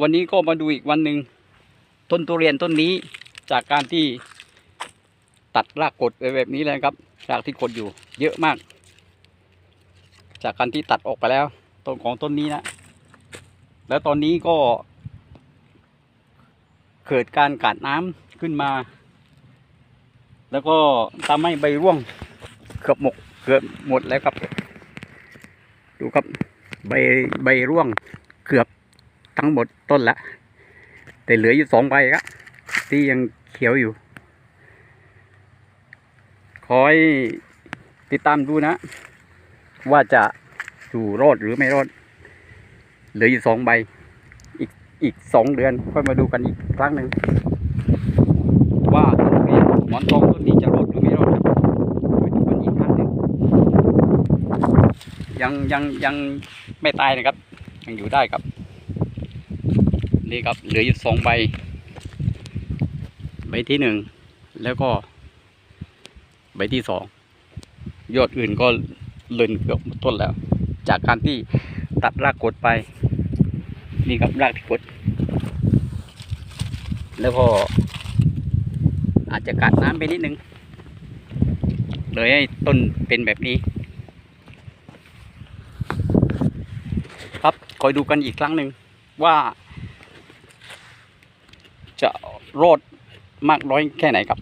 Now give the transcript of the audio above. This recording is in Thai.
วันนี้ก็มาดูอีกวันหนึ่งต้นทุเรียนต้นนี้จากการที่ตัดรากกดไปแบบนี้เลยครับรากที่กดอยู่ เยอะมาก จากการที่ตัดออกไปแล้วต้นของต้นนี้นะ แล้วตอนนี้ก็ เกิดการกัดน้ำขึ้นมา แล้วก็ทำให้ใบร่วงเกือบหมกเกือบหมดแล้วครับ ดูครับใบใบร่วงเกือบ ทั้งหมดต้นละ แต่เหลืออยู่สองใบครับที่ยังเขียวอยู่ คอยติดตามดูนะ ว่าจะอยู่รอดหรือไม่รอด เหลืออยู่สองใบ อีกอีกสองเดือนค่อยมาดูกันอีกครั้งหนึ่งว่าต้นนี้หมอนทองต้นนี้จะรอดหรือไม่รอดไปดูกันอีกครั้งหนึ่งยังยังยังไม่ตายนะครับ ยังอยู่ได้ครับ นี่ครับเหลืออยู่สองใบ ใบที่หนึ่งแล้วก็ ใบที่สองยอดอื่นก็เลินเกือบต้นแล้ว จากการที่ตัดรากกดไป นี่ครับรากที่กด แล้วก็อาจจะกัดน้ำไปนิดนึงเลยให้ต้นเป็นแบบนี้ ครับคอยดูกันอีกครั้งหนึ่งว่า รอดมากน้อยแค่ไหนครับ